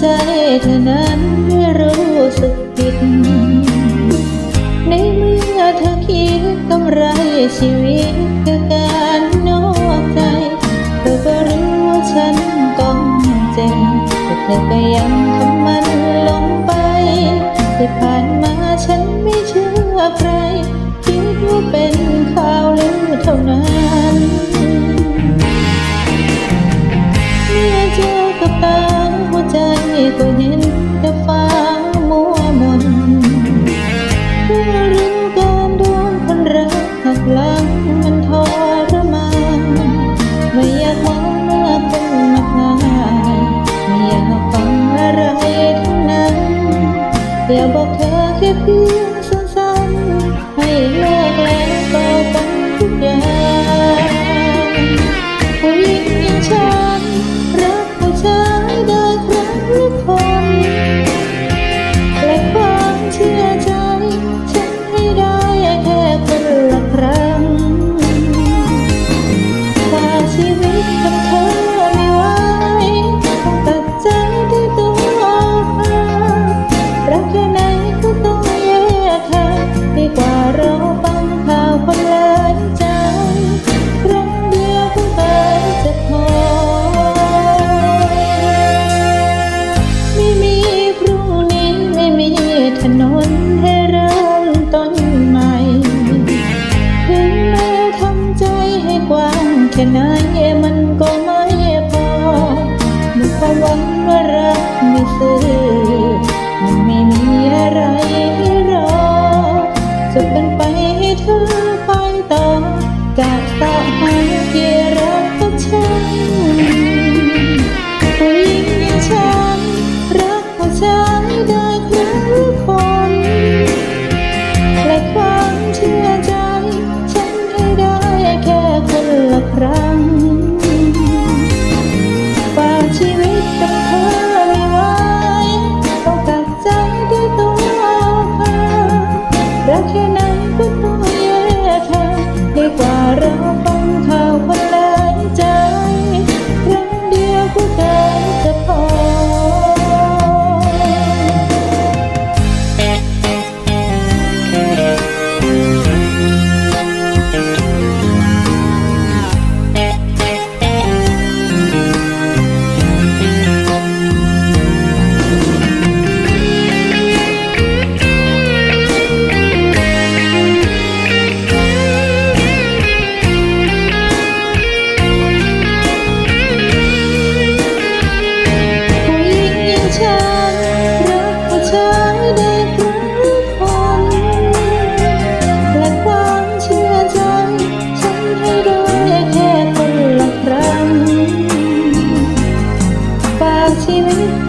ใจเธอนั้นไม่รู้สึกผิด ในมือเธอคิดกำไรชีวิต 被爱 can I 几里